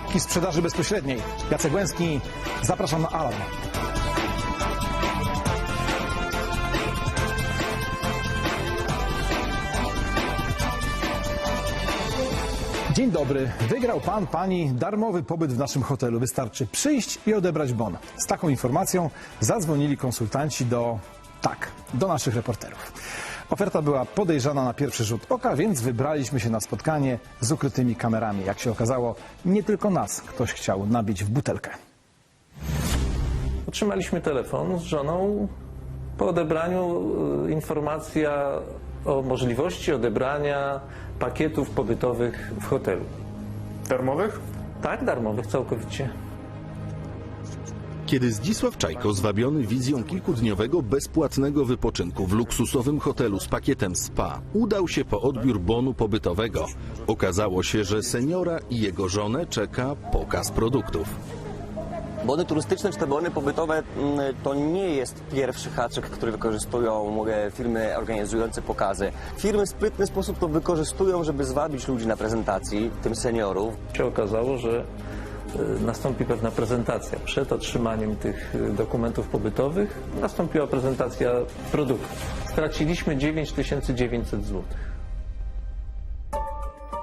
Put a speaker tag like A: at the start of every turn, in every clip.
A: pułapki sprzedaży bezpośredniej. Jacek Łęski, zapraszam na alarm. Dzień dobry. Wygrał pan, pani darmowy pobyt w naszym hotelu. Wystarczy przyjść i odebrać bon. Z taką informacją zadzwonili konsultanci do, tak, do naszych reporterów. Oferta była podejrzana na pierwszy rzut oka, więc wybraliśmy się na spotkanie z ukrytymi kamerami. Jak się okazało, nie tylko nas ktoś chciał nabić w butelkę.
B: Otrzymaliśmy telefon z żoną po odebraniu y, informacja o możliwości odebrania pakietów pobytowych w hotelu.
C: Darmowych?
B: Tak, darmowych całkowicie.
D: Kiedy Zdzisław Czajko, zwabiony wizją kilkudniowego bezpłatnego wypoczynku w luksusowym hotelu z pakietem spa, udał się po odbiór bonu pobytowego, okazało się, że seniora i jego żonę czeka pokaz produktów.
E: Bony turystyczne czy te bony pobytowe mm, to nie jest pierwszy haczyk, który wykorzystują firmy organizujące pokazy. Firmy w sprytny sposób to wykorzystują, żeby zwabić ludzi na prezentacji, w tym seniorów.
B: Się okazało, że nastąpi pewna prezentacja. Przed otrzymaniem tych y, dokumentów pobytowych nastąpiła prezentacja produktów. Straciliśmy 9900 zł.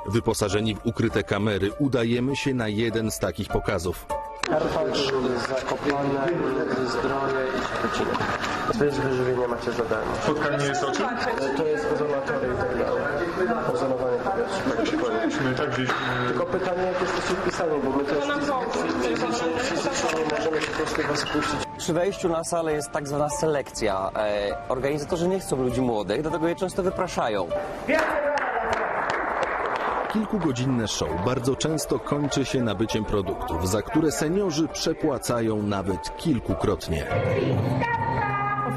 D: Wyposażeni w ukryte kamery udajemy się na jeden z takich pokazów.
F: Karpacz, Zakopane, Zdroje i Szczecin. Bez wyżywienia macie za darmo.
C: Spotkanie jest o czym?
F: To jest ozonatory i tak dalej. Powietrza.
C: Tak gdzieś...
F: Tylko pytanie, jak jesteście wpisani, bo my też fizycznie, fizycznie nie możemy po prostu was puścić.
E: Przy wejściu na salę jest tak zwana selekcja. E, Organizatorzy nie chcą ludzi młodych, dlatego je często wypraszają.
D: Kilkugodzinne show bardzo często kończy się nabyciem produktów, za które seniorzy przepłacają nawet kilkukrotnie.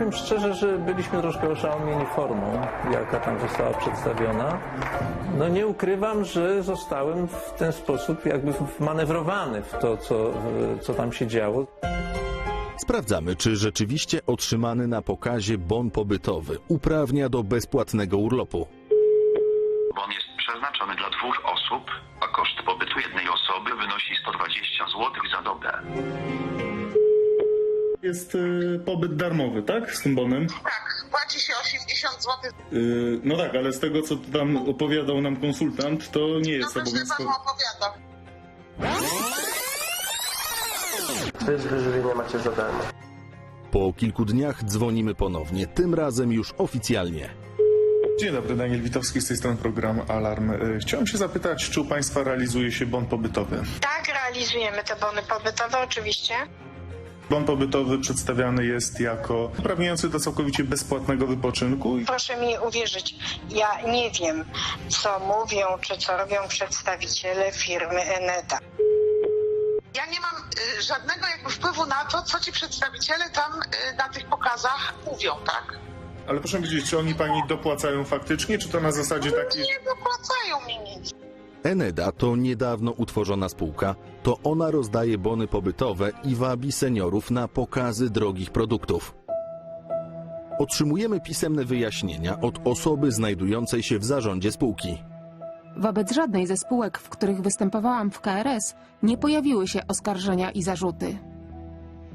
B: Powiem szczerze, że byliśmy troszkę oszałomieni formą, jaka tam została przedstawiona. No nie ukrywam, że zostałem w ten sposób jakby wmanewrowany w to, co, co tam się działo.
D: Sprawdzamy, czy rzeczywiście otrzymany na pokazie bon pobytowy uprawnia do bezpłatnego urlopu.
G: Bon jest przeznaczony dla dwóch osób, a koszt pobytu jednej osoby wynosi 120 zł za dobę.
C: Jest y, pobyt darmowy, tak? Z tym bonem?
H: Tak, płaci się 80 zł.
C: Y, no tak, ale z tego, co tam opowiadał nam konsultant, to nie
H: No
C: jest
H: to źle
C: obowiązkowe.
H: panu opowiadam.
F: Bez wyżywienia macie za darmo.
D: Po kilku dniach dzwonimy ponownie, tym razem już oficjalnie.
C: Dzień dobry, Daniel Witowski z tej strony program Alarm. Y, Chciałem się zapytać, czy u Państwa realizuje się bon pobytowy?
H: Tak, realizujemy te bony pobytowe oczywiście.
C: Bon pobytowy przedstawiany jest jako uprawniający do całkowicie bezpłatnego wypoczynku.
H: Proszę mi uwierzyć, ja nie wiem, co mówią, czy co robią przedstawiciele firmy Eneta. Ja nie mam y, żadnego jakby wpływu na to, co ci przedstawiciele tam y, na tych pokazach mówią, tak?
C: Ale proszę wiedzieć, czy oni Pani dopłacają faktycznie, czy to na zasadzie takiej...
H: Nie dopłacają.
D: Eneda to niedawno utworzona spółka. To ona rozdaje bony pobytowe i wabi seniorów na pokazy drogich produktów. Otrzymujemy pisemne wyjaśnienia od osoby znajdującej się w zarządzie spółki.
I: Wobec żadnej ze spółek, w których występowałam w KRS, nie pojawiły się oskarżenia i zarzuty.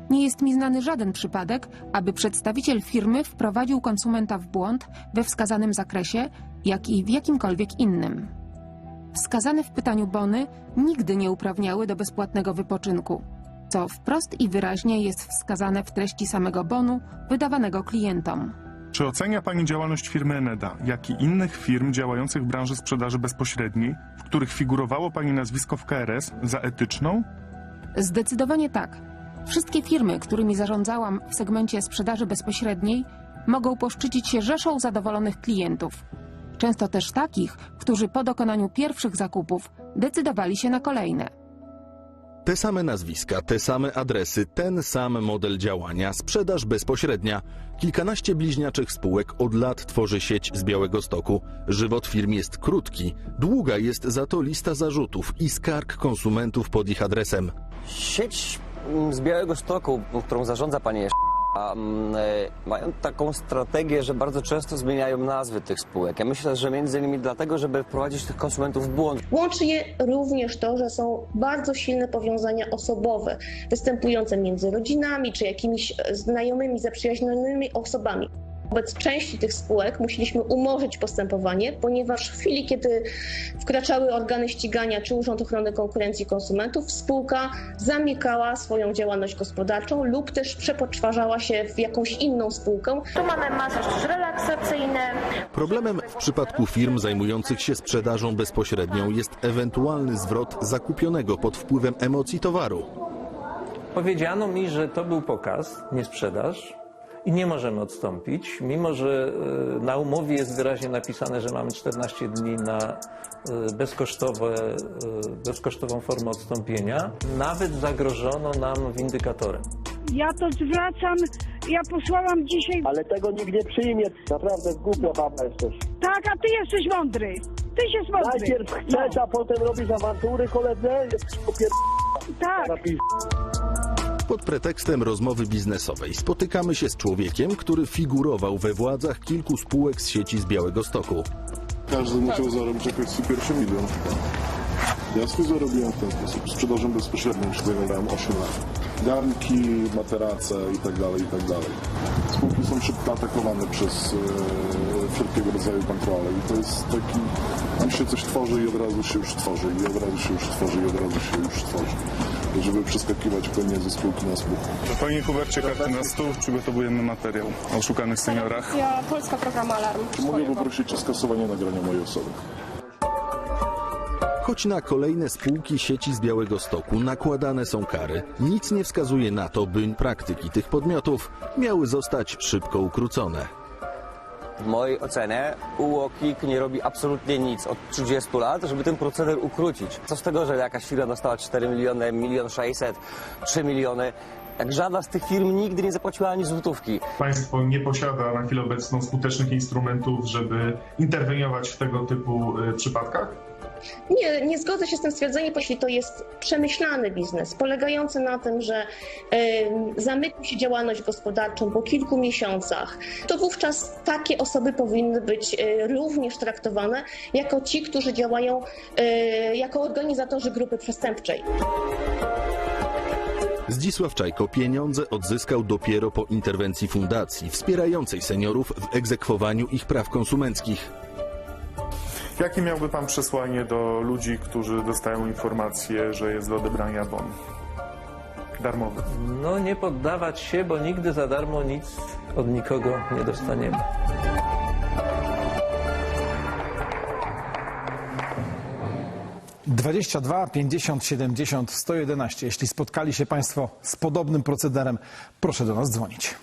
I: Nie jest mi znany żaden przypadek, aby przedstawiciel firmy wprowadził konsumenta w błąd we wskazanym zakresie, jak i w jakimkolwiek innym. Wskazane w pytaniu bony nigdy nie uprawniały do bezpłatnego wypoczynku, co wprost i wyraźnie jest wskazane w treści samego bonu wydawanego klientom.
C: Czy ocenia Pani działalność firmy Eneda, jak i innych firm działających w branży sprzedaży bezpośredniej, w których figurowało Pani nazwisko w KRS, za etyczną?
I: Zdecydowanie tak. Wszystkie firmy, którymi zarządzałam w segmencie sprzedaży bezpośredniej, mogą poszczycić się rzeszą zadowolonych klientów. Często też takich, którzy po dokonaniu pierwszych zakupów decydowali się na kolejne.
D: Te same nazwiska, te same adresy, ten sam model działania, sprzedaż bezpośrednia. Kilkanaście bliźniaczych spółek od lat tworzy sieć z Białego Stoku. Żywot firm jest krótki, długa jest za to lista zarzutów i skarg konsumentów pod ich adresem.
E: Sieć z Białego Stoku, którą zarządza pani A, mm, e, mają taką strategię, że bardzo często zmieniają nazwy tych spółek. Ja myślę, że między innymi dlatego, żeby wprowadzić tych konsumentów w błąd.
J: Łączy je również to, że są bardzo silne powiązania osobowe, występujące między rodzinami czy jakimiś e, znajomymi, zaprzyjaźnionymi osobami. Wobec części tych spółek musieliśmy umorzyć postępowanie, ponieważ w chwili, kiedy wkraczały organy ścigania czy Urząd Ochrony Konkurencji i Konsumentów, spółka zamykała swoją działalność gospodarczą lub też przepoczwarzała się w jakąś inną spółkę.
K: Tu mamy masaż relaksacyjny,
D: Problemem w przypadku firm zajmujących się sprzedażą bezpośrednią jest ewentualny zwrot zakupionego pod wpływem emocji towaru.
B: Powiedziano mi, że to był pokaz, nie sprzedaż i nie możemy odstąpić, mimo że e, na umowie jest wyraźnie napisane, że mamy 14 dni na e, bezkosztowe, e, bezkosztową formę odstąpienia. Nawet zagrożono nam windykatorem.
K: ja to zwracam, ja posłałam dzisiaj,
F: Ale tego nikt nie przyjmie. Naprawdę głupia baba jesteś.
K: tak, a ty jesteś mądry, tyś jest mądry.
F: Najpierw chcesz, a potem robisz awantury, koledze.
K: Tak.
D: Pod pretekstem rozmowy biznesowej spotykamy się z człowiekiem, który figurował we władzach kilku spółek z sieci z Białego Stoku.
L: Każdy musiał zarobić swój pierwszy milion. Ja swój zarobiłem w ten sposób. Sprzedażą bezpośrednią się zajmowałem 8 lat. Garnki, materace i tak dalej, i tak. Spółki są szybko atakowane przez e, wszelkiego rodzaju kontrole i to jest taki... Tam się coś tworzy i od razu się już tworzy, i od razu się już tworzy, i od razu się już tworzy. Żeby przeskakiwać pewnie ze spółki na spółkę.
C: Panie Hubercie, karty na stół, przygotowujemy materiał o oszukanych seniorach.
K: Ja, Polska Program Alarm.
L: Mogę poprosić o skasowanie nagrania mojej osoby.
D: Choć na kolejne spółki sieci z Białego Stoku nakładane są kary, nic nie wskazuje na to, by praktyki tych podmiotów miały zostać szybko ukrócone.
E: W mojej ocenie UOKiK nie robi absolutnie nic od 30 lat, żeby ten proceder ukrócić. Co z tego, że jakaś firma dostała 4 miliony, milion 600, 3 miliony, jak żadna z tych firm nigdy nie zapłaciła ani złotówki.
C: Państwo nie posiada na chwilę obecną skutecznych instrumentów, żeby interweniować w tego typu y, przypadkach?
J: Nie, nie zgodzę się z tym stwierdzeniem, jeśli to jest przemyślany biznes, polegający na tym, że zamyka się działalność gospodarczą po kilku miesiącach, to wówczas takie osoby powinny być e, również traktowane jako ci, którzy działają e, jako organizatorzy grupy przestępczej.
D: Zdzisław Czajko pieniądze odzyskał dopiero po interwencji fundacji wspierającej seniorów w egzekwowaniu ich praw konsumenckich.
C: Jakie miałby Pan przesłanie do ludzi, którzy dostają informację, że jest do odebrania bon? Darmowy.
B: No nie poddawać się, bo nigdy za darmo nic od nikogo nie dostaniemy.
A: Dwadzieścia dwa, pięćdziesiąt, siedemdziesiąt, sto jedenaście. Jeśli spotkali się Państwo z podobnym procederem, proszę do nas dzwonić.